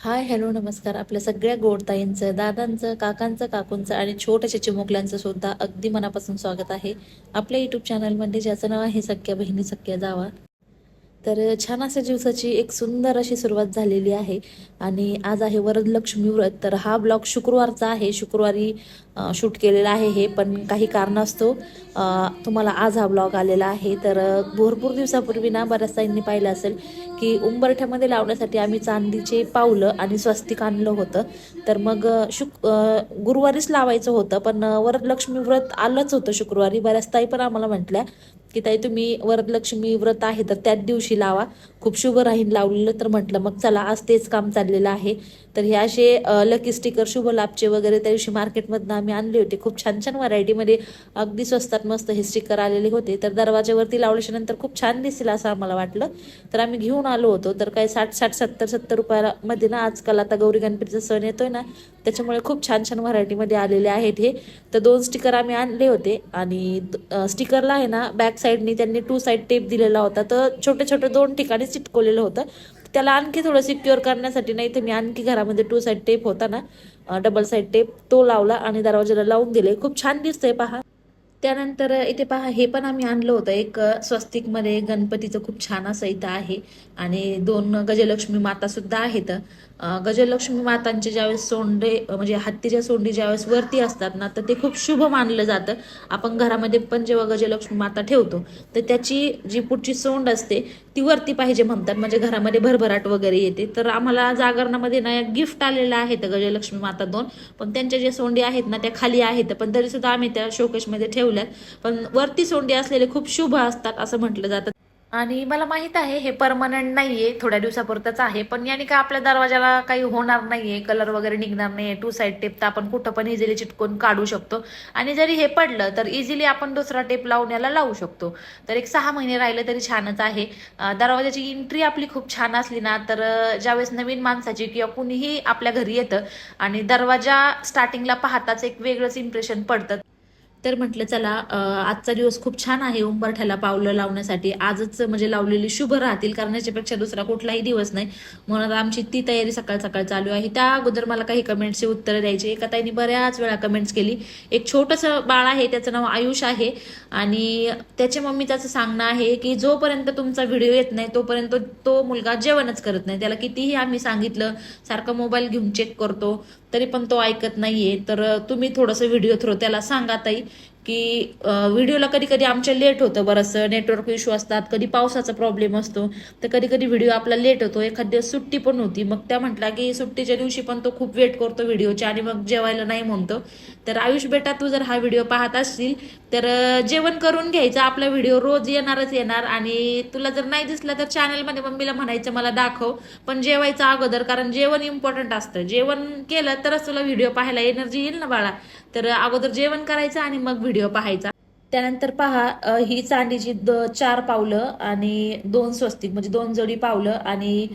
Hi hello नमस्कार. आपल्या सगळ्या गोडताईंचं दादांचं काकांचं काकूंचं आणि छोट्याशा चिमुकल्यांचं सुद्धा अगदी मनापासून स्वागत आहे. आपल्या यूट्यूब चॅनलमध्ये ज्याचं नाव आहे सख्या बहिणी सख्या जावा. तर छान अशा दिवसाची एक सुंदर अशी सुरुवात झालेली आहे. आणि आज आहे वरदलक्ष्मी व्रत. तर हा ब्लॉग शुक्रवारचा आहे. शुक्रवारी शूट केलेला आहे हे पण काही कारणास्तव तुम्हाला आज हा ब्लॉग आलेला आहे. तर भरपूर दिवसापूर्वी ना बऱ्याच ताईंनी पाहिलं असेल की उंबरठ्यामध्ये लावण्यासाठी आम्ही चांदीचे पावलं आणि स्वस्तिक आणलं होतं. तर मग शुक गुरुवारीच लावायचं होतं पण वरदलक्ष्मी व्रत आलंच होतं शुक्रवारी. बऱ्याच ताई पण आम्हाला म्हटल्या की ताई तुम्ही वरदलक्ष्मी व्रत आहे तर त्याच दिवशी लावा. खूप शुभ राहीन लावलेलं तर म्हटलं मग चला आज तेच काम चाललेलं आहे. तर हे असे लकी स्टिकर शुभ लाभचे वगैरे त्या दिवशी मार्केटमधनं आम्ही आणले होते. खूप छान छान व्हरायटीमध्ये अगदी स्वस्तात मस्त हे स्टिकर आलेले होते. तर दरवाज्यावरती लावल्याच्या नंतर खूप छान दिसेल असं आम्हाला वाटलं. तर आम्ही घेऊन आलो होतो. तर काही साठ साठ सत्तर सत्तर रुपयामध्ये ना आजकाल आता गौरी गणपतीचा सण येतोय ना त्याच्यामुळे खूप छान छान व्हरायटीमध्ये आलेले आहेत हे. तर दोन स्टिकर आम्ही आणले होते आणि स्टिकरला आहे ना बॅक साईडनी त्यांनी टू साईड टेप दिलेला होता. तर छोटे छोटे दोन ठिकाणी चिटकवलेलं होतं. त्याला आणखी थोडं सिक्युअर करण्यासाठी नाही तर मी आणखी घरामध्ये टू साईड टेप होता ना डबल साईड टेप तो लावला आणि दरवाजाला लावून दिले. खूप छान दिसतंय पहा. त्यानंतर इथे पहा हे पण आम्ही आणलं होतं. एक स्वस्तिकमध्ये गणपतीचं खूप छान असं इथं आहे. आणि दोन गजलक्ष्मी माता सुद्धा आहेत. गजलक्ष्मी मातांचे ज्यावेळेस सोंडे म्हणजे हत्तीच्या सोंडी ज्यावेळेस वरती असतात ना तर ते खूप शुभ मानलं जातं. आपण घरामध्ये पण जेव्हा गजलक्ष्मी माता ठेवतो तर त्याची जी पुढची सोंड असते ती वरती पाहिजे म्हणतात. म्हणजे घरामध्ये भरभराट वगैरे येते. तर आम्हाला जागरणामध्ये ना गिफ्ट आलेलं आहे तर गजलक्ष्मी माता दोन. पण त्यांच्या ज्या सोंडी आहेत ना त्या खाली आहेत. पण तरी सुद्धा आम्ही त्या शोकेशमध्ये ठेवल्यात. पण वरती सोंडी असलेले खूप शुभ असतात असं म्हटलं जातं. आणि मला माहीत आहे हे परमनंट नाहीये थोड्या दिवसापुरतच आहे पण याने का आपल्या दरवाजाला काही होणार नाहीये कलर वगैरे निघणार नाहीये टू साईड टेप तर आपण कुठं पण इझिली चिटकून काढू शकतो. आणि जरी हे पडलं तर इझिली आपण दुसरा टेप लावून याला लावू शकतो. तर एक सहा महिने राहिले तरी छानच आहे. दरवाजाची एंट्री आपली खूप छान असली ना तर ज्यावेळेस नवीन माणसाची किंवा कुणीही आपल्या घरी येतं आणि दरवाजा स्टार्टिंगला पाहताच एक वेगळंच इम्प्रेशन पडतं. तर म्हटलं चला आजचा दिवस खूप छान आहे उंबरठ्याला पावलं लावण्यासाठी. आजच म्हणजे लावलेली शुभ राहतील कारण याच्यापेक्षा दुसरा कुठलाही दिवस नाही. म्हणून आमची ती तयारी सकाळ सकाळ चालू आहे. त्या अगोदर मला काही कमेंट्सची उत्तरं द्यायची. एका ताईने बऱ्याच वेळा कमेंट्स केली. एक छोटंसं बाळ आहे त्याचं नाव आयुष आहे. आणि त्याच्या मम्मीचं असं सांगणं आहे की जोपर्यंत तुमचा व्हिडिओ येत नाही तोपर्यंत तो मुलगा जेवणच करत नाही. त्याला कितीही आम्ही सांगितलं सारखं मोबाईल घेऊन चेक करतो. तरी पण तो ऐकत नाहीये. तर तुम्ही थोडंसं व्हिडिओ थ्रो त्याला सांगा ताई. की व्हिडिओला कधी कधी आमच्या लेट होतं बरंचसं नेटवर्क इश्यू असतात कधी पावसाचा प्रॉब्लेम असतो तर कधी कधी व्हिडिओ आपला लेट होतो. एखाद्या सुट्टी पण होती. मग त्या म्हटल्या की सुट्टीच्या दिवशी पण तो खूप वेट करतो व्हिडिओच्या आणि मग जेवायला नाही म्हणतो. तर आयुष बेटा तू जर हा व्हिडिओ पाहत असशील तर जेवण करून घ्यायचं. आपला व्हिडिओ रोज येणारच येणार आणि तुला जर नाही दिसला तर चॅनलमध्ये मम्मीला म्हणायचं मला दाखव. पण जेवायचं अगोदर कारण जेवण इम्पॉर्टंट असतं. जेवण केलं तरच तुला व्हिडिओ पाहायला एनर्जी येईल ना बाळा. तर अगोदर जेवण करायचं आणि मग व्हिडिओ पाहायचा. त्यानंतर पहा ही चांदीची द चार पावलं आणि दोन स्वस्तिक म्हणजे दोन जोडी पावलं आणि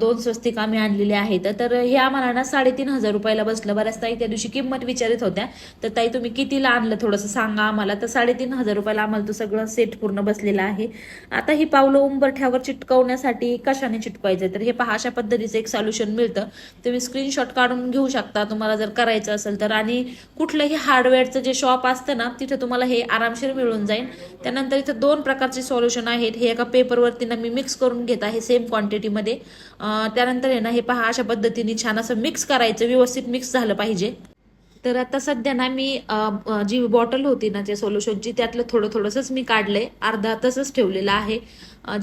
दोन स्वस्तिक आम्ही आणलेले आहेत. तर हे आम्हाला ना साडेतीन हजार रुपयाला बसलं. बऱ्याच ताई त्या दिवशी किंमत विचारित होत्या. तर ताई तुम्ही कितीला आणलं थोडंसं सांगा आम्हाला. तर साडेतीन हजार रुपयाला आम्हाला तो सगळं सेट पूर्ण बसलेला आहे. आता ही पावलं उंबरठ्यावर चिटकवण्यासाठी कशाने चिटकवायचं तर हे पहा अशा पद्धतीचं एक सोल्युशन मिळतं. तुम्ही स्क्रीनशॉट काढून घेऊ शकता. तुम्हाला जर करायचं असेल तर. आणि कुठलंही हार्डवेअरचं जे शॉप असतं ना तिथे तुम्हाला हे आरामशीर मिळून जाईल. त्यानंतर इथं दोन प्रकारचे सोल्युशन आहेत. हे एका पेपरवरती ना मी मिक्स करून घेत आहे सेम क्वांटिटीमध्ये त्यानंतर आहे ना हे पहा अशा पद्धतीने छान असं मिक्स करायचं व्यवस्थित मिक्स झालं पाहिजे. तर आता सध्या ना मी जी बॉटल होती ना त्या सोल्युशनची त्यातलं थोडं थोडंसंच मी काढलंय. अर्धा तसंच ठेवलेलं आहे.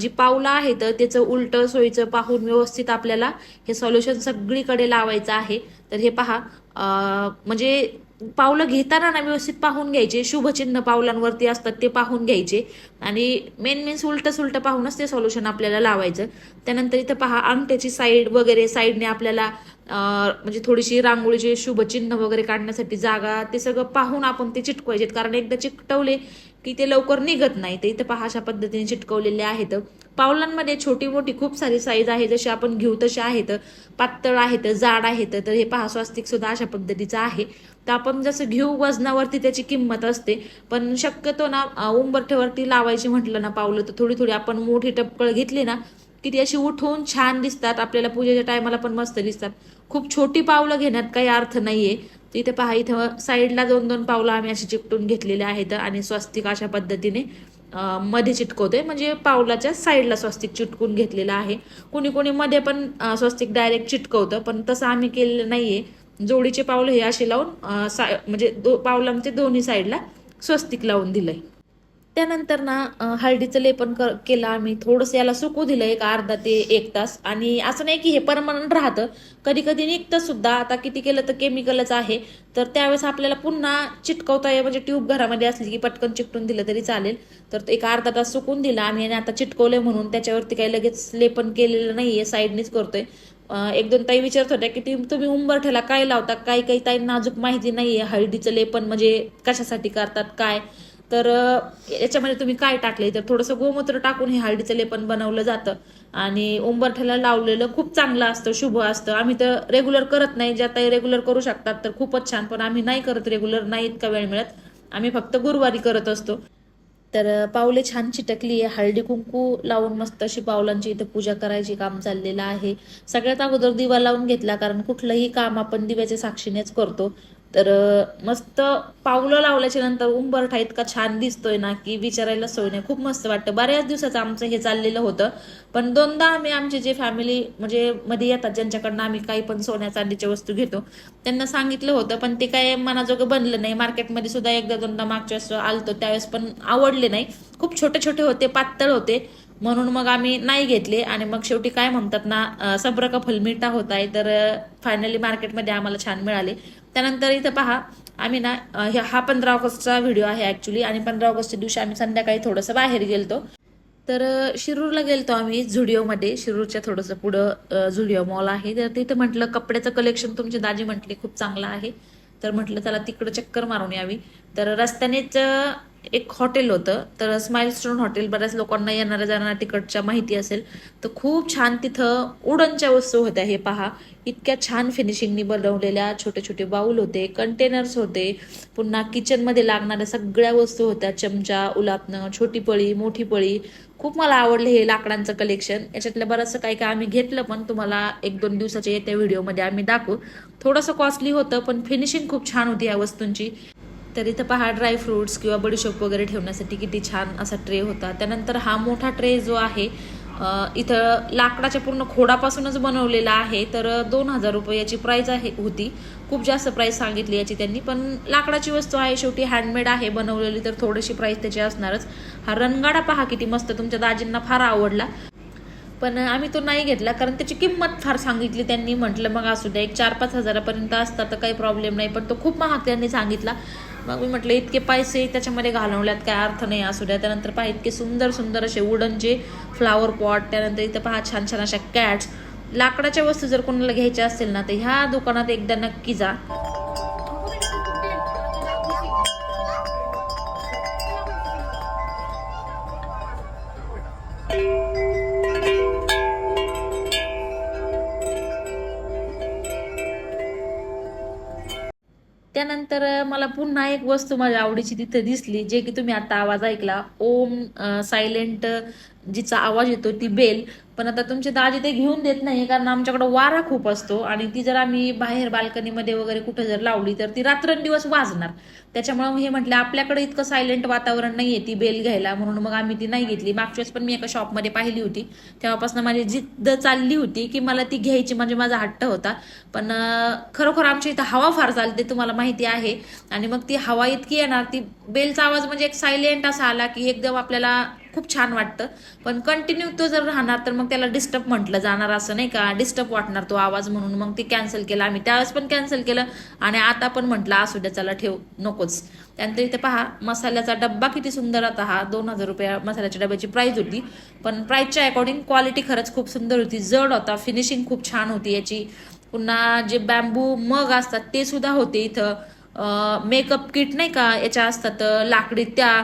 जी पावलं आहे तर त्याचं उलटं सोयीचं पाहून व्यवस्थित आपल्याला हे सोल्युशन सगळीकडे लावायचं आहे. तर हे पहा म्हणजे पावलं घेताना ना व्यवस्थित पाहून घ्यायचे. शुभचिन्ह पावलांवरती असतात ते पाहून घ्यायचे. आणि मेन मीन्स उलटं सुलटं पाहूनच ते सोल्युशन आपल्याला लावायचं. त्यानंतर इथं पहा अंगठ्याची साईड वगैरे साईडने आपल्याला म्हणजे थोडीशी रांगोळीचे शुभचिन्ह वगैरे काढण्यासाठी जागा ते सगळं पाहून आपण ते चिटकवायचेत कारण एकदा चिकटवले की ते लवकर निघत नाही. ते इथं पहा अशा पद्धतीने चिटकवलेले आहेत. पावलांमध्ये छोटी मोठी खूप सारी साईज आहे. जशी आपण घेऊ तशी आहेत. पातळ आहेत जाड आहेत. तर हे पहा स्वास्तिक सुद्धा अशा पद्धतीचं आहे. तर आपण जसं घेऊ वजनावरती त्याची किंमत असते. पण शक्यतो ना अं, उंबरठ्यावरती लावायची म्हटलं ना पावलं तर थोडी थोडी आपण मोठी टपकळ घेतली ना की ती अशी उठवून छान दिसतात. आपल्याला पूजेच्या टायमाला पण मस्त दिसतात. खूप छोटी पावलं घेण्यात काही अर्थ नाहीये. इथे पहा इथं साईडला दोन दोन पावलं आम्ही अशी चिकटून घेतलेले आहेत आणि स्वस्तिक अशा पद्धतीने मध्ये चिटकवतोय. म्हणजे पावलाच्या साईडला स्वस्तिक चिटकून घेतलेलं आहे. कुणी कुणी मध्ये पण स्वस्तिक डायरेक्ट चिटकवतं पण तसं आम्ही केलेलं नाहीये. जोडीचे पावलं हे असे लावून सा म्हणजे दो पावलांचे दोन्ही साईडला स्वस्तिक लावून दिलंय. त्यानंतर ना हळदीचं लेपन कर केलं आम्ही. थोडंसं याला सुकू दिलं एक अर्धा ते एक तास. आणि असं नाही की हे परमनंट राहतं. कधी कधी निघतं सुद्धा. आता किती केलं तर केमिकलच आहे. तर त्यावेळेस आपल्याला पुन्हा चिटकवता ये म्हणजे ट्यूब घरामध्ये असली की पटकन चिकटून दिलं तरी चालेल. तर एक अर्धा तास सुकून दिला आम्ही आणि आता चिटकवलंय म्हणून. त्याच्यावरती काही लगेच लेपन केलेलं नाहीये. साईडनीच करतोय. एक दोन ताई विचारत होत्या की तुम्ही उंबरठ्याला काय लावता? काही काही ताई नाजूक माहिती नाहीये. हळदीचं लेपन म्हणजे कशासाठी करतात? काय? तर याच्यामध्ये तुम्ही काय टाकले तर थोडंसं गोमूत्र टाकून हे हळदीचं लेपन बनवलं जातं. आणि उंबरठ्याला लावलेलं खूप चांगलं असतं शुभ असतं. आम्ही तर रेग्युलर करत नाही. ज्या ताई रेग्युलर करू शकतात तर खूपच छान. पण आम्ही नाही करत रेग्युलर नाही इतका वेळ मिळत. आम्ही फक्त गुरुवारी करत असतो. तर पावले छान चिटकली आहे. हळदी कुंकू लावून मस्त अशी पावलांची इथं पूजा करायची काम चाललेलं आहे. सगळ्यात अगोदर दिवा लावून घेतला कारण कुठलंही काम आपण दिव्याच्या साक्षीनेच करतो. तर मस्त पावलं लावल्याच्या नंतर उंबरठा इतका छान दिसतोय ना की विचारायला सोय नाही. खूप मस्त वाटतं. बऱ्याच दिवसाचं आमचं हे चाललेलं होतं. पण दोनदा आम्ही आमचे जे फॅमिली म्हणजे मध्ये येतात ज्यांच्याकडनं आम्ही काही पण सोन्या चांदीच्या वस्तू घेतो त्यांना सांगितलं होतं. पण ते काय मनाजोगं बनलं नाही. मार्केटमध्ये सुद्धा एकदा दोनदा मागच्या वेळेस आलतो. त्यावेळेस पण आवडले नाही. खूप छोटे छोटे होते पातळ होते. म्हणून मग आम्ही नाही घेतले आणि मग शेवटी काय म्हणतात ना अं, सब्र का फल मिठा होत आहे तर फायनली मार्केटमध्ये आम्हाला छान मिळाले. त्यानंतर इथं पहा आम्ही ना हा पंधरा ऑगस्टचा व्हिडिओ आहे ऍक्च्युली आणि पंधरा ऑगस्टच्या दिवशी आम्ही संध्याकाळी थोडंसं बाहेर गेलतो. तर शिरूरला गेलतो आम्ही झुडिओमध्ये शिरूरच्या थोडंसं पुढं झुडिओ मॉल आहे. तर तिथं म्हटलं कपड्याचं कलेक्शन तुमची दाजी म्हटली खूप चांगलं आहे. तर म्हटलं त्याला तिकडं चक्कर मारून यावी. तर रस्त्यानेच एक हॉटेल होतं. तर स्माईल स्टोन हॉटेल बऱ्याच लोकांना येणाऱ्या जाणाऱ्या तिकडच्या माहिती असेल. तर खूप छान तिथं उडनच्या वस्तू होत्या हे पहा. इतक्या छान फिनिशिंगनी बनवलेल्या छोटे छोटे बाऊल होते कंटेनर्स होते. पुन्हा किचनमध्ये लागणाऱ्या सगळ्या वस्तू होत्या. चमचा उलापणं छोटी पळी मोठी पळी. खूप मला आवडले हे लाकडांचं कलेक्शन याच्यातलं बरंचसं काही काय आम्ही घेतलं पण तुम्हाला एक दोन दिवसाच्या येत्या व्हिडिओमध्ये आम्ही दाखवू. थोडंसं कॉस्टली होतं पण फिनिशिंग खूप छान होती या वस्तूंची. तर इथं पहा ड्रायफ्रुट्स किंवा बडीशोप वगैरे ठेवण्यासाठी किती छान असा ट्रे होता. त्यानंतर हा मोठा ट्रे जो आहे इथं लाकडाच्या पूर्ण खोडापासूनच बनवलेला आहे. तर दोन हजार रुपये याची प्राईज आहे होती. खूप जास्त प्राईस सांगितली याची त्यांनी. पण लाकडाची वस्तू आहे शेवटी हँडमेड आहे बनवलेली तर थोडीशी प्राईस त्याची असणारच. हा रणगाडा पहा किती मस्त तुमच्या दाजींना फार आवडला. पण आम्ही तो नाही घेतला कारण त्याची किंमत फार सांगितली त्यांनी. म्हटलं मग असू द्या एक चार पाच हजारापर्यंत असता तर काही प्रॉब्लेम नाही. पण तो खूप महाग त्यांनी सांगितला. मग मी म्हटलं इतके पैसे त्याच्यामध्ये घालवल्यात काय अर्थ नाही असू द्या. त्यानंतर पहा इतके सुंदर सुंदर असे वुडनचे फ्लावर पॉट त्यानंतर इथं पहा छान छान अशा कॅट्स लाकडाच्या वस्तू जर कोणाला घ्यायच्या असतील ना तर ह्या दुकानात एकदा नक्की जा. पुन्हा एक वस्तू माझ्या आवडीची तिथे दिसली जे की तुम्ही आता आवाज ऐकला. ओम सायलेंट जिचा आवाज येतो ती बेल. पण आता तुमचे दाजी ते घेऊन देत नाही कारण आमच्याकडे वारा खूप असतो. आणि ती जर आम्ही बाहेर बाल्कनीमध्ये वगैरे कुठे जर लावली तर ती रात्रंदिवस वाजणार. त्याच्यामुळे हे म्हटलं आपल्याकडे इतकं सायलेंट वातावरण नाही आहे ती बेल घ्यायला. म्हणून मग आम्ही ती नाही घेतली. मागच्या वेळेस पण मी एका शॉपमध्ये पाहिली होती. तेव्हापासून माझी जिद्द चालली होती की मला ती घ्यायची म्हणजे माझा हट्ट होता. पण खरोखर आमच्या इथं हवा फार चालते तुम्हाला माहिती आहे. आणि मग ती हवा इतकी येणार ती बेलचा आवाज म्हणजे एक सायलेंट असा आला की एकदम आपल्याला खूप छान वाटतं. पण कंटिन्यू तो जर राहणार तर मग त्याला डिस्टर्ब म्हटलं जाणार असं नाही का? डिस्टर्ब वाटणार तो आवाज म्हणून. मग ते कॅन्सल केला. आम्ही त्यावेळेस पण कॅन्सल केलं. आणि आता पण म्हटलं असू द्या चला ठेव नकोच. त्यानंतर इथे पहा मसाल्याचा डब्बा किती सुंदर आता हा. दोन हजार रुपया मसाल्याच्या डब्याची प्राईज होती. पण प्राईजच्या अकॉर्डिंग क्वालिटी खरंच खूप सुंदर होती. जड होता. फिनिशिंग खूप छान होती याची. पुन्हा जे बॅम्बू मग असतात ते सुद्धा होते इथं. मेकअप किट नाही का? याच्या असतात लाकडी त्या.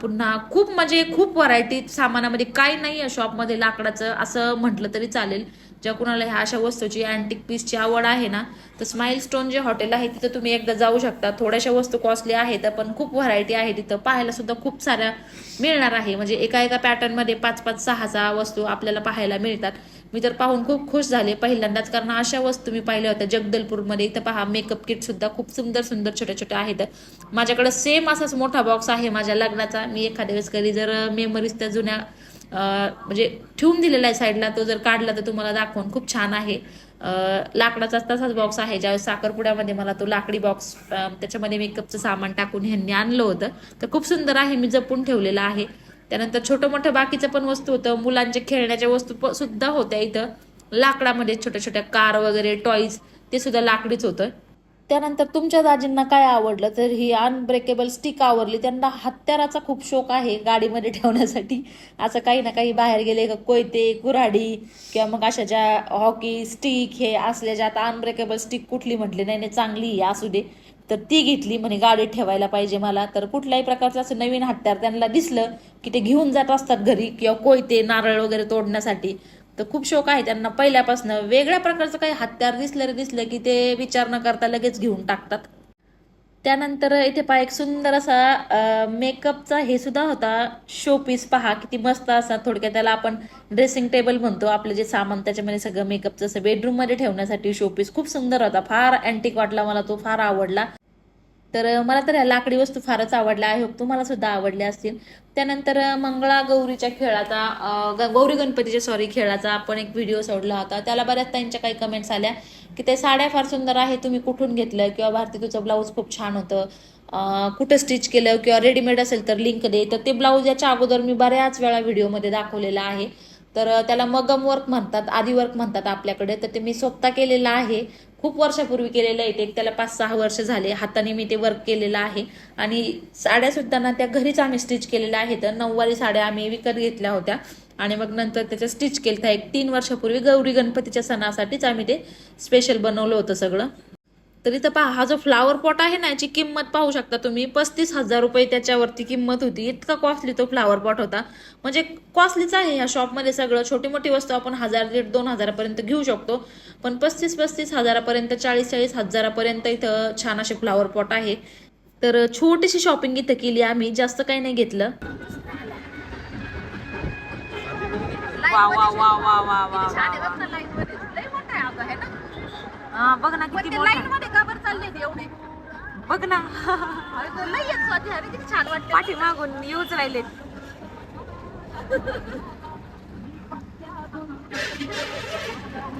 पुन्हा खूप म्हणजे खूप व्हरायटी सामानामध्ये काही नाही आहे शॉपमध्ये लाकडाचं असं म्हटलं तरी चालेल. ज्या कुणाला ह्या अशा वस्तूची अँटिक पीसची आवड आहे ना तर स्माईल स्टोन जे हॉटेल आहे तिथं तुम्ही एकदा जाऊ शकता. थोड्याशा वस्तू कॉस्टली आहेत पण खूप व्हरायटी आहे तिथं. पाहायला सुद्धा खूप साऱ्या मिळणार आहे. म्हणजे एका एका पॅटर्नमध्ये पाच पाच सहा सहा वस्तू आपल्याला पाहायला मिळतात. मी तर पाहून खूप खुश झाले. पहिल्यांदाच कारण अशा वस्तू मी पाहिल्या होत्या. जगदलपूरमध्ये इथं पहा मेकअप किट सुद्धा खूप सुंदर सुंदर छोट्या छोट्या आहेत. माझ्याकडे सेम असाच मोठा बॉक्स आहे माझ्या लग्नाचा. मी एखाद्या वेळेस कधी जर मेमरीज त्या जुन्या म्हणजे ठेवून दिलेला आहे साईडला तो जर काढला तर तुम्हाला दाखवून खूप छान आहे. लाकडाचा तसाच बॉक्स आहे. ज्यावेळेस साखरपुड्यामध्ये मला तो लाकडी बॉक्स त्याच्यामध्ये मेकअपचं सामान टाकून ह्यांनी आणलं होतं. तर खूप सुंदर आहे. मी जपून ठेवलेलं आहे. त्यानंतर छोटं मोठं बाकीचं पण वस्तू होतं. मुलांच्या खेळण्याच्या वस्तू प- सुद्धा होत्या इथं. लाकडामध्ये छोट्या छोट्या कार वगैरे टॉईज ते सुद्धा लाकडीच होतं. त्यानंतर तुमच्या दाजींना काय आवडलं? तर ही अनब्रेकेबल स्टिक आवडली त्यांना हत्याराचा खूप शौक आहे गाडीमध्ये ठेवण्यासाठी. असं काही ना काही बाहेर गेले का कोयते कुऱ्हाडी किंवा मग अशा ज्या हॉकी स्टिक हे असल्या ज्या आता अनब्रेकेबल स्टिक कुठली म्हटली? नाही नाही चांगली आहे, असू दे. तर ती घेतली म्हणे गाडीत ठेवायला पाहिजे मला. तर कुठल्याही प्रकारचं असं नवीन हत्यार त्यांना दिसलं की ते घेऊन जात असतात घरी किंवा कोयते नारळ वगैरे तोडण्यासाठी. तर खूप शौक आहे त्यांना. पहिल्यापासून वेगळ्या प्रकारचं काही हत्यार दिसलं रे दिसलं की ते विचार न करता लगेच घेऊन टाकतात. त्यानंतर इथे पहा एक सुंदर असा मेकअपचा हे सुद्धा होता. शो पीस पहा किती मस्त असा. थोडक्यात त्याला आपण ड्रेसिंग टेबल म्हणतो. आपलं जे सामान त्याच्यामध्ये सगळं मेकअपचं असं बेडरूममध्ये ठेवण्यासाठी शो पीस खूप सुंदर होता. फार अँटिक वाटला मला तो फार आवडला. तर मला तर ह्या लाकडी वस्तू फारच आवडल्या. आहे तुम्हाला सुद्धा आवडल्या असतील. त्यानंतर मंगळा गौरीच्या खेळाचा ग- गौरी गणपतीच्या सॉरी खेळाचा आपण एक व्हिडिओ सोडला होता. त्याला बऱ्याच त्यांच्या काही कमेंट्स आल्या की ते साड्या फार सुंदर आहे तुम्ही कुठून घेतलं? किंवा भारती तुझं ब्लाऊज खूप छान होतं. कुठं स्टिच केलं? किंवा रेडीमेड असेल तर लिंक दे. तर ते ब्लाऊज याच्या अगोदर मी बऱ्याच वेळा व्हिडिओमध्ये दाखवलेलं आहे. तर त्याला मगम वर्क म्हणतात आदी वर्क म्हणतात आपल्याकडे. तर ते मी स्वतः केलेलं आहे. खूप वर्षापूर्वी केलेलं आहे ते. एक त्याला पाच सहा वर्ष झाले. हाताने मी ते वर्क केलेलं आहे. आणि साड्या सुद्धा ना त्या घरीच आम्ही स्टिच केलेल्या आहेत. नऊवारी साड्या आम्ही विकत घेतल्या होत्या. आणि मग नंतर त्याचं स्टिच केलं एक तीन वर्षापूर्वी गौरी गणपतीच्या सणासाठीच आम्ही ते स्पेशल बनवलं होतं सगळं. तर इथं पहा हा जो फ्लावर पॉट आहे ना याची किंमत पाहू शकता तुम्ही. पस्तीस हजार रुपये त्याच्यावरती किंमत होती. इतका कॉस्टली तो फ्लावर पॉट होता. म्हणजे कॉस्टलीच आहे या शॉपमध्ये सगळं. छोटी मोठी वस्तू आपण हजार दीड दोन हजारापर्यंत घेऊ शकतो. पण पस्तीस पस्तीस हजारापर्यंत चाळीस चाळीस हजारापर्यंत इथं छान असे फ्लावर पॉट आहे. तर छोटीशी शॉपिंग इथं केली आम्ही. जास्त काही नाही घेतलं. वा वा वा वा वा वा है बघ ना पण किती ते मोठा. लाईन मध्ये का बरं चालले ते एवढे? बघ ना. अरे तो लय येत स्वाती अरे किती छान वाटते पाठीमागून येऊच राहिले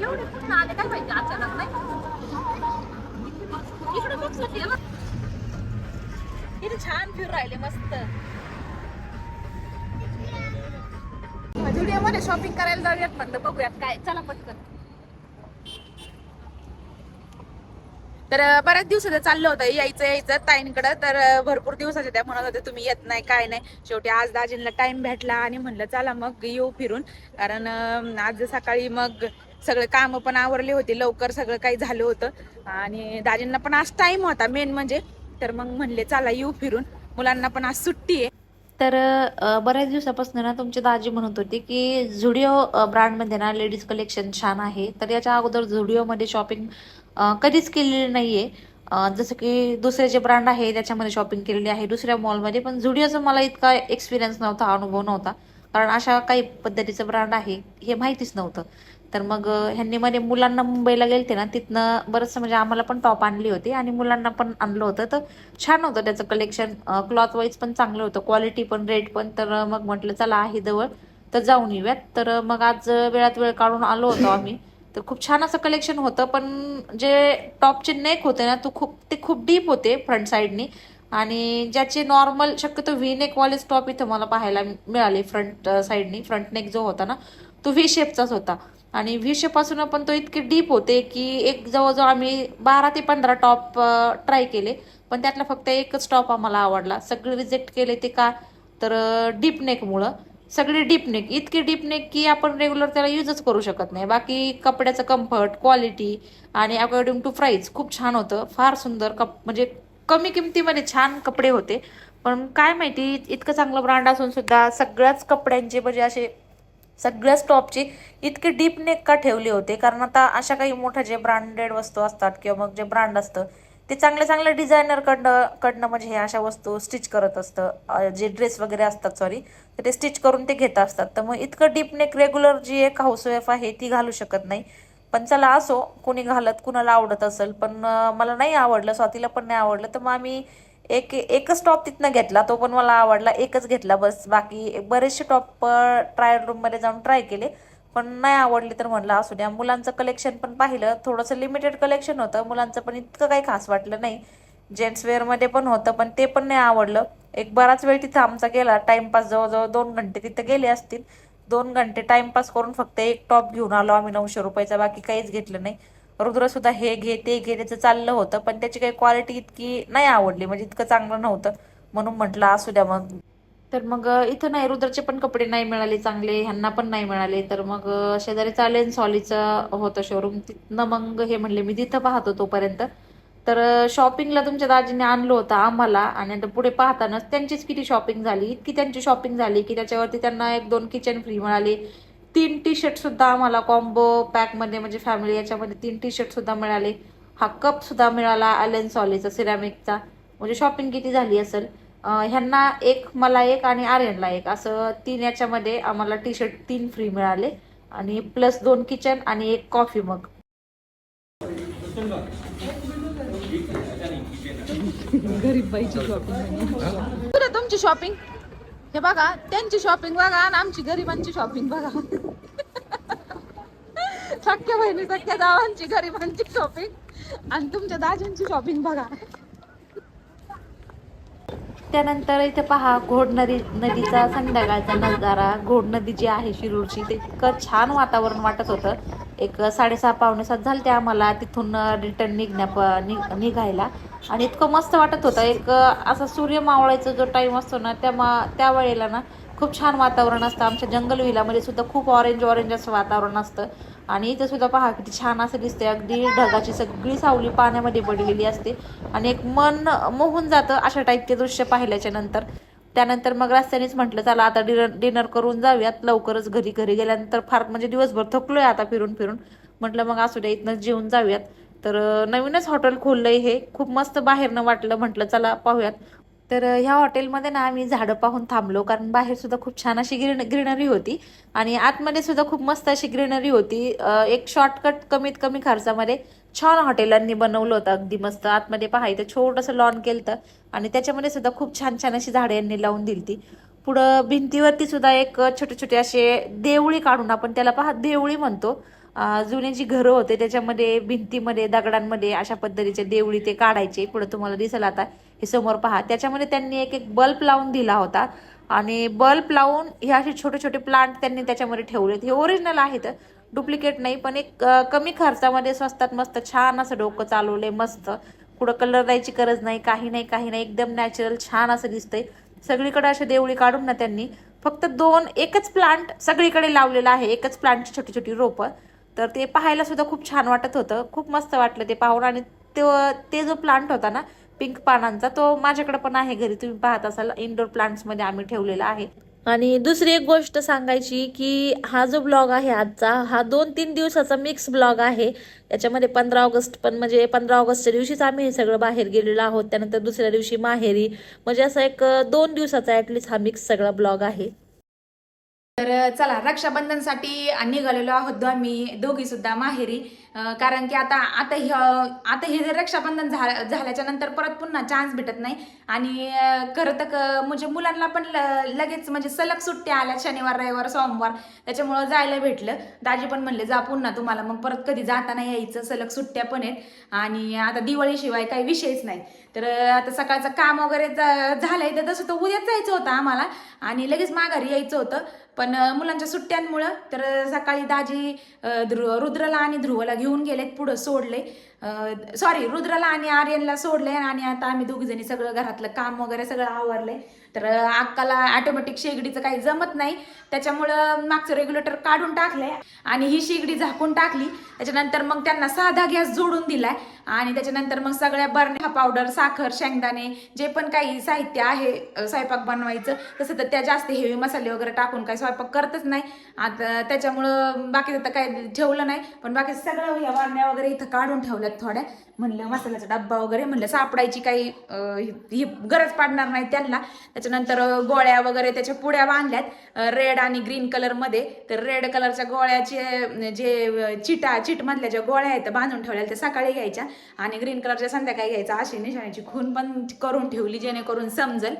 एवढे आले काय माहिती अचानक नाही इकडे हे. किती छान फिरून राहिले मस्त. व्हिडिओमध्ये शॉपिंग करायला जाऊयात म्हणलं बघूयात काय. चला पटकन. तर बऱ्याच दिवसाचं चाललं होतं. यायचं यायचं. ताईंकडं तर भरपूर दिवसाचे त्या म्हणत होते तुम्ही येत नाही काय नाही. शेवटी आज दाजींना टाइम भेटला आणि म्हणलं चला मग येऊ फिरून. कारण आज सकाळी मग सगळे काम पण आवरले होते. लवकर सगळं काही झालं होतं. आणि दाजींना पण आज टाईम होता. मेन म्हणजे तर मग म्हणले चला येऊ फिरून. मुलांना पण आज सुट्टी आहे. तर बऱ्याच दिवसापासून ना तुमची दाजी म्हणत होती की झुडिओ ब्रँडमध्ये ना लेडीज कलेक्शन छान आहे. तर याच्या अगोदर झुडिओमध्ये शॉपिंग कधीच केलेली नाही आहे जसं की दुसरे जे ब्रँड आहे त्याच्यामध्ये शॉपिंग केलेली आहे दुसऱ्या मॉलमध्ये पण झुडिओचा मला इतका एक्सपिरियन्स नव्हता अनुभव नव्हता. कारण अशा काही पद्धतीचं ब्रँड आहे हे माहितीच नव्हतं. तर मग ह्यांनी मध्ये मुलांना मुंबईला गेलते ना तिथनं बरंचसं म्हणजे आम्हाला पण टॉप आणली होती आणि मुलांना पण आणलं होतं. तर छान होतं त्याचं कलेक्शन क्लॉथ वाईज पण चांगलं होतं क्वालिटी पण रेट पण. तर मग म्हटलं चला आहे जवळ तर जाऊन येऊयात. तर मग आज वेळात वेळ काढून आलो होतो आम्ही. तर खूप छान असं कलेक्शन होतं पण जे टॉपचे नेक होते ना तो खूप ते खूप डीप होते फ्रंट साईडनी आणि ज्याचे नॉर्मल शक्यतो व्ही नेकवालेच टॉप इथं मला पाहायला मिळाले फ्रंट साईडनी फ्रंट नेक जो होता ना तो व्ही शेपचाच होता. आणि व्ही शेपासून पण तो इतके डीप होते की एक जवळजवळ आम्ही बारा ते पंधरा टॉप ट्राय केले. पण त्यातला फक्त एकच टॉप आम्हाला आवडला. सगळे रिजेक्ट केले ते का? तर डीप नेकमुळं सगळे डीप नेक इतके डीप नेक की आपण रेग्युलर त्याला यूजच करू शकत नाही. बाकी कपड्याचं कम्फर्ट क्वालिटी आणि अकॉर्डिंग टू प्राईस खूप छान होतं. फार सुंदर कप म्हणजे कमी किमतीमध्ये छान कपडे होते. पण काय माहिती इतकं चांगलं ब्रँड असून सुद्धा सगळ्याच कपड्यांचे म्हणजे असे सगळ्याच टॉपचे इतके डीप नेक का ठेवले होते? कारण आता अशा काही मोठ्या जे ब्रँडेड वस्तू असतात किंवा मग जे ब्रँड असतं ते चांगल्या चांगल्या डिझायनर कडनं कडनं म्हणजे हे अशा वस्तू स्टिच करत असतं. जे ड्रेस वगैरे असतात सॉरी तर ते स्टिच करून ते घेत असतात. तर मग इतकं डीप नेक रेग्युलर जी एक हाऊसवाईफ आहे ती घालू शकत नाही. पण चला असो कुणी घालत कुणाला आवडत असेल. पण मला नाही आवडलं स्वातीला पण नाही आवडलं. तर मग आम्ही एक एकच टॉप तिथनं घेतला. तो पण मला आवडला. एकच घेतला बस. बाकी बरेचसे टॉप ट्रायल रूममध्ये जाऊन ट्राय केले. पण नाही आवडली तर म्हणलं असू द्या. मुलांचं कलेक्शन पण पाहिलं थोडंसं लिमिटेड कलेक्शन होतं. मुलांचं पण इतकं काही खास वाटलं नाही. जेंट्स वेअरमध्ये पण होतं पण ते पण नाही आवडलं. एक बराच वेळ तिथं आमचा गेला टाइमपास जवळजवळ दोन घंटे तिथं गेले असतील. दोन घंटे टाईमपास करून फक्त एक टॉप घेऊन आलो आम्ही नऊशे रुपयाचा बाकी काहीच घेतलं नाही. रुद्र सुद्धा हे घे ते घे त्याचं चाललं होतं पण त्याची काही क्वालिटी इतकी नाही आवडली. म्हणजे इतकं चांगलं नव्हतं. म्हणून म्हटलं असू द्या मग. तर मग इथं नाही रुद्रचे पण कपडे नाही मिळाले चांगले ह्यांना पण नाही मिळाले. तर मग शेजारी चालेल सॉलीचं होतं शोरूम तिथनं मग हे म्हणले मी तिथं पाहतो तोपर्यंत. तर शॉपिंगला तुमच्या दाजीने आणलं होतं आम्हाला आणि आता पुढे पाहतानाच त्यांचीच किती शॉपिंग झाली इतकी त्यांची शॉपिंग झाली की त्याच्यावरती त्यांना एक दोन किचन फ्री मिळाले. तीन टी शर्ट सुद्धा आम्हाला कॉम्बो पॅकमध्ये म्हणजे फॅमिली याच्यामध्ये तीन टी शर्ट सुद्धा मिळाले. हा कप सुद्धा मिळाला अलेन सॉलीचा सिरॅमिकचा म्हणजे शॉपिंग किती झाली असेल? ह्यांना एक मला एक आणि आर्यनला एक. असं तीन याच्यामध्ये आम्हाला टी शर्ट तीन फ्री मिळाले. आणि प्लस दोन किचन आणि एक कॉफी मग पुढे तुमची शॉपिंग हे बघा त्यांची शॉपिंग बघा आणि आमची गरिबांची शॉपिंग बघा. सख्या बहिणी सख्या गावांची गरिबांची शॉपिंग आणि तुमच्या दाजींची शॉपिंग बघा. त्यानंतर इथे पहा घोड नदी नदीचा संध्याकाळचा नजारा. घोड नदी जी आहे शिरूरची ते इतकं छान वातावरण वाटत होतं. एक साडेसहा पावणे सात झाले ते आम्हाला. तिथून रिटर्न निघण्या प- नि- निघायला. आणि इतकं मस्त वाटत होतं. एक असा सूर्य मावळायचा जो टाईम असतो ना त्या मा त्या वेळेला ना खूप छान वातावरण असतं. आमच्या जंगल विलामध्ये सुद्धा खूप ऑरेंज ऑरेंज असं वातावरण असतं. आणि इथं सुद्धा पहा किती छान असं दिसते अगदी ढगाची सगळी सावली पाण्यामध्ये पडलेली असते. आणि एक मन मोहून जातं अशा टाईपचे दृश्य पाहिल्याच्या नंतर. त्यानंतर मग रस्त्यानेच म्हटलं चला आता डिनर डिनर करून जाऊयात. लवकरच घरी घरी गेल्यानंतर फार म्हणजे दिवसभर थकलोय आता फिरून फिरून. म्हटलं मग असू द्या इथनं जेवून जाऊयात. तर नवीनच हॉटेल खोललंय हे. खूप मस्त बाहेरनं वाटलं. म्हटलं चला पाहूयात. तर ह्या हॉटेलमध्ये ना आम्ही झाडं पाहून थांबलो. कारण बाहेर सुद्धा खूप छान अशी ग्रीन ग्रीनरी होती. आणि आतमध्ये सुद्धा खूप मस्त अशी ग्रीनरी होती. एक शॉर्टकट कमीत कमी खर्चामध्ये छान हॉटेलांनी बनवलं होतं. अगदी मस्त. आतमध्ये पाहायचं छोटंसं लॉन केलं आणि त्याच्यामध्ये सुद्धा खूप छान छान अशी झाडं यांनी लावून दिली ती. पुढं भिंतीवरती सुद्धा एक छोटे छोटे असे देवळी काढून आपण त्याला पहा देवळी म्हणतो. जुने जी घरं होते त्याच्यामध्ये भिंतीमध्ये दगडांमध्ये अशा पद्धतीचे देवळी ते काढायचे. पुढं तुम्हाला दिसेल आता. हे समोर पहा. त्याच्यामध्ये त्यांनी एक एक बल्ब लावून दिला होता. आणि बल्ब लावून हे असे छोटे छोटे प्लांट त्यांनी त्याच्यामध्ये ठेवलेत. हे ओरिजिनल आहेत. डुप्लिकेट नाही पण एक कमी खर्चामध्ये स्वस्तात मस्त छान असं डोकं चालवले मस्त. कुठं कलर द्यायची गरज नाही काही नाही काही नाही. एकदम नॅचरल छान असं दिसतंय. सगळीकडे असे देवळी काढून ना त्यांनी फक्त दोन एकच प्लांट सगळीकडे लावलेला आहे. एकच प्लांटची छोटी छोटी रोपं. तर ते पाहायला सुद्धा खूप छान वाटत होतं. खूप मस्त वाटलं ते पाहून. आणि तो ते जो प्लांट होता ना पिंक पानांचा तो माझ्याकडे पण आहे घरी. तुम्ही पाहत असाल इंडोर प्लांट्समध्ये आम्ही ठेवलेला आहे. आणि दुसरी एक गोष्ट सांगायची की हा जो ब्लॉग आहे आजचा हा दोन तीन दिवसाचा मिक्स ब्लॉग आहे. याच्यामध्ये पंधरा ऑगस्ट पण म्हणजे पंधरा ऑगस्टच्या दिवशीच आम्ही हे सगळं बाहेर गेलेलो आहोत. त्यानंतर दुसऱ्या दिवशी माहेरी. म्हणजे असा एक दोन दिवसाचा ॲटलीस्ट हा मिक्स सगळा ब्लॉग आहे. तर चला रक्षाबंधनसाठी निघालेलो आहोत आम्ही. दोघी सुद्धा माहेरी. कारण की आता आता हे आता हे जर रक्षाबंधन झालं झाल्याच्यानंतर परत पुन्हा चान्स भेटत नाही. आणि खरं तर क- म्हणजे मुलांना पण ल- लगेच म्हणजे सलग सुट्ट्या आल्या शनिवार रविवार सोमवार. त्याच्यामुळं जायला भेटलं. दाजी पण म्हणले जा पुन्हा तुम्हाला मग परत कधी जाताना यायचं सलग सुट्ट्या पण आहेत. आणि आता दिवाळीशिवाय काही विषयच नाही. तर आता सकाळचं काम वगैरे जा- झालंय तर तसं तर उद्याच जायचं होतं आम्हाला. आणि लगेच माघारी यायचं होतं. पण मुलांच्या सुट्ट्यांमुळं तर सकाळी दाजी ध्रुव रुद्रला आणि ध्रुवला घेऊन गेलेत पुढं सोडले सॉरी रुद्राला आणि आर्यनला सोडले आणि आता आम्ही दोघीजणी सगळं घरातलं काम वगैरे सगळं आवरलंय. तर अक्काला ऑटोमॅटिक शेगडीचं काही जमत नाही. त्याच्यामुळं मागचं रेग्युलेटर काढून टाकलंय आणि ही शेगडी झाकून टाकली. त्याच्यानंतर मग त्यांना साधा गॅस जोडून दिलाय आणि त्याच्यानंतर मग सगळ्या बरण्या पावडर साखर शेंगदाणे जे पण काही साहित्य आहे स्वयंपाक बनवायचं तसं तर त्या जास्त हेवी मसाले वगैरे टाकून काही स्वयंपाक करतच नाही. आता त्याच्यामुळं बाकीचं तर काही ठेवलं नाही. पण बाकी सगळं या बरण्या वगैरे इथं काढून ठेवलं ठेवल्यात थोड्या. म्हणलं मसाल्याचा डब्बा वगैरे म्हणलं सापडायची काही ही गरज पडणार नाही त्यांना. त्याच्यानंतर गोळ्या वगैरे त्याच्या पुड्या बांधल्यात. रेड आणि ग्रीन कलरमध्ये तर रेड कलरच्या गोळ्याचे जे चिटा चिट मधल्या ज्या गोळ्या आहेत बांधून ठेवल्या त्या सकाळी घ्यायच्या. आणि ग्रीन कलरच्या संध्याकाळी घ्यायच्या अशी निशाण्याची खून पण करून ठेवली जेणेकरून समजेल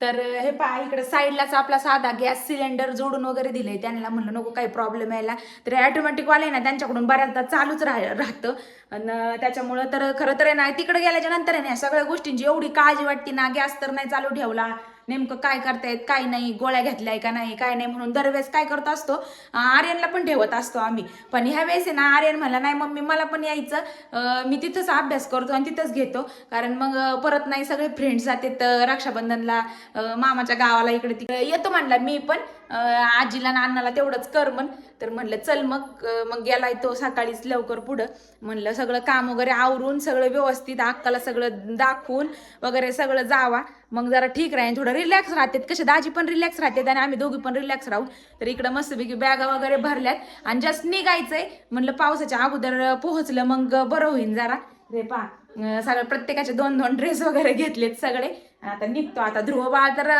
तर हे पहा इकडे साईडलाच आपला साधा गॅस सिलेंडर जोडून वगैरे दिले त्यांना म्हणलं नको काही प्रॉब्लेम यायला. तर ऑटोमॅटिकवाले ना त्यांच्याकडून बऱ्याचदा चालूच राह राहतं. आणि त्याच्यामुळं तर खरं तर आहे ना तिकडे गेल्याच्यानंतर आहे ना या सगळ्या गोष्टींची एवढी काळजी वाटते ना गॅस तर नाही चालू ठेवला. नेमकं काय करतायत काय नाही गोळ्या घेतल्याय का नाही काय नाही म्हणून दरवेळेस काय करत असतो? आर्यनला पण ठेवत असतो आम्ही. पण ह्या वेळेस आहे ना आर्यन म्हणला नाही मम्मी मला पण यायचं. मी तिथंच अभ्यास करतो आणि तिथंच घेतो. कारण मग परत नाही सगळे फ्रेंड्स जातात रक्षाबंधनला मामाच्या गावाला इकडे तिकडे. येतो म्हणला मी पण. आजीला आणि अण्णाला तेवढंच कर म्हण. तर म्हणलं चल मग मग गेलाय तो सकाळीच लवकर पुढं. म्हणलं सगळं काम वगैरे आवरून सगळं व्यवस्थित अक्काला सगळं दाखवून वगैरे सगळं जावा. मग जरा ठीक राहील थोडं रिलॅक्स राहतात. कसे दाजी पण रिलॅक्स राहतात आणि आम्ही दोघी पण रिलॅक्स राहू. तर इकडं मस्तपैकी बॅगा वगैरे भरल्यात आणि जस्ट निघायचंय. म्हणलं पावसाच्या अगोदर पोहोचलं मग बरं होईन जरा. रे पा सगळं प्रत्येकाचे दोन दोन ड्रेस वगैरे घेतलेत सगळे. आता निघतो. आता ध्रुव बाळ तर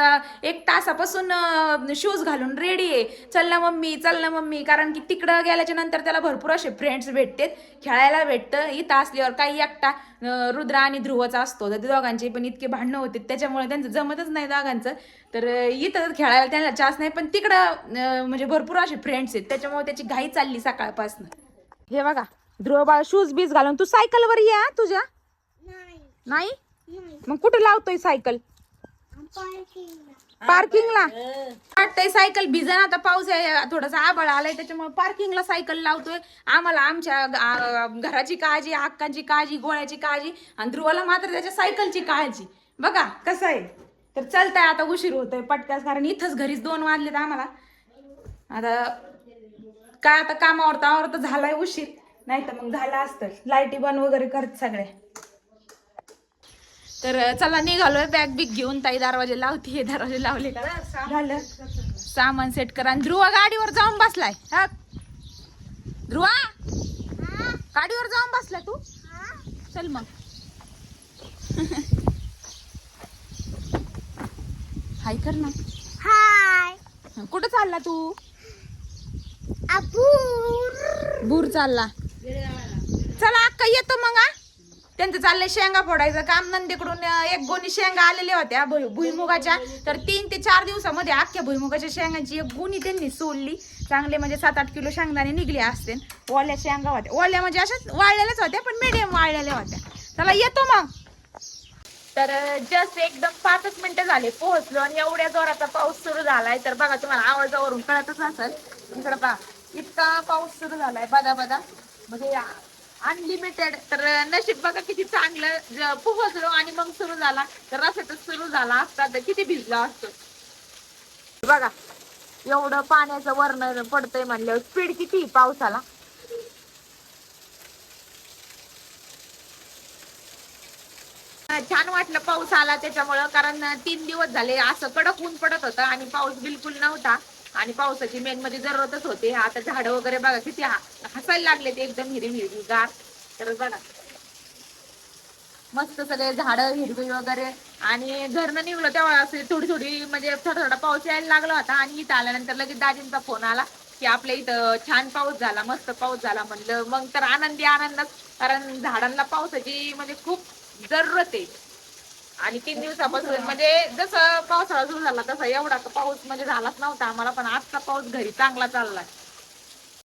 एक तासापासून शूज घालून रेडी आहे. चल ना मम्मी चल ना मम्मी. कारण की तिकडं गेल्याच्यानंतर त्याला भरपूर असे फ्रेंड्स भेटतात. खेळायला भेटतं. इथं असल्यावर काही एकटा रुद्र आणि ध्रुवचा असतो. तर ते दोघांचे पण इतके भांडणं होते. त्याच्यामुळे त्यांचं जमतच नाही दोघांचं. तर इथं खेळायला त्यांना चान्स नाही. पण तिकडं म्हणजे भरपूर असे फ्रेंड्स आहेत. त्याच्यामुळे त्याची घाई चालली सकाळपासून. हे बघा ध्रुव बाळ शूज बीज घालून तू सायकलवर ये तुझ्या? नाही? मग कुठे लावतोय सायकल? पार्किंगला. वाटतंय सायकल भिजन आता पाऊस आहे थोडासा आबळ आलाय त्याच्यामुळे पार्किंगला सायकल लावतोय. आम्हाला आमच्या घराची काळजी अक्कांची काळजी गोळ्याची काळजी आणि ध्रुवाला मात्र त्याच्या सायकलची काळजी. बघा कसं आहे. तर चालतंय आता उशीर होतोय पटक्यास कारण इथंच घरीच दोन वाजलेत आम्हाला. आता काय आता कामावर तावर तर झालाय उशीर. नाही तर मग झालं असतं. लाईटी बंद वगैरे करत सगळे. तर चला निघालोय. बॅग बिग घेऊन ताई दरवाजे लावते. हे दरवाजे लावले का झालं. सामान सेट करा. आणि ध्रुवा गाडीवर जाऊन बसलाय. हा? ध्रुवा? गाडीवर जाऊन बसलाय तू? चल मग. हाय कर ना. हाय. कुठं चालला तू? अपूर बूर चालला. चला अक्का येतो मग हा. त्यांचं चाललंय शेंगा फोडायचं. काम नंदीकडून एक गोणी शेंगा आलेल्या होत्या भुईमुगाच्या. तर तीन ते चार दिवसामध्ये अख्ख्या भुईमुगाच्या शेंगांची एक गुणी त्यांनी सोडली. चांगले म्हणजे सात आठ किलो शेंगदाणे निघले असते ओल्या शेंगा होत्या. ओल्या म्हणजे अशाच वाळलेल्याच होत्या पण मिडियम वाळलेल्या होत्या. चला येतो मग. तर जस्ट एकदम पाचच मिनिटं झाले पोहोचलो आणि एवढ्या जोराचा पाऊस सुरू झालाय. तर बघा तुम्हाला आवाजावरून कळतच असेल. इकडं पहा इतका पाऊस सुरू झालाय. बदा बदा म्हणजे अनलिमिटेड तर नशीब बघा किती चांगलं ज- पोहोचलो आणि मग सुरू झाला. तर रस्त्यातच सुरू झाला असता तर किती भिजला असतो. बघा एवढं पाण्याचं वर्णन पडतंय म्हणल्यावर स्पीड किती पावसाला? छान वाटलं पाऊस आला त्याच्यामुळं कारण तीन दिवस झाले असं कडक ऊन पडत होतं आणि पाऊस बिलकुल नव्हता. आणि पावसाची मेन मध्ये जरूरतच होते. आता झाडं वगैरे बघा किती हसायला लागले ते एकदम हिरवी हिरवी गार तर बघा. मस्त सगळे झाडं हिरवी वगैरे. आणि घरनं निघलो तेव्हा असे थोडी थोडी म्हणजे थोडा थोडा पाऊस यायला लागला होता आणि इथं आल्यानंतर लगेच दाजींचा फोन आला की आपल्या इथं छान पाऊस झाला मस्त पाऊस झाला म्हणलं. मग तर आनंदी आनंदच कारण झाडांना पावसाची म्हणजे खूप जरूरत आहे. आणि तीन दिवसापासून म्हणजे जसं पावसाळा सुरू झाला तसा एवढा पाऊस म्हणजे झालाच नव्हता आम्हाला पण आजचा पाऊस घरी चांगला चाललाय.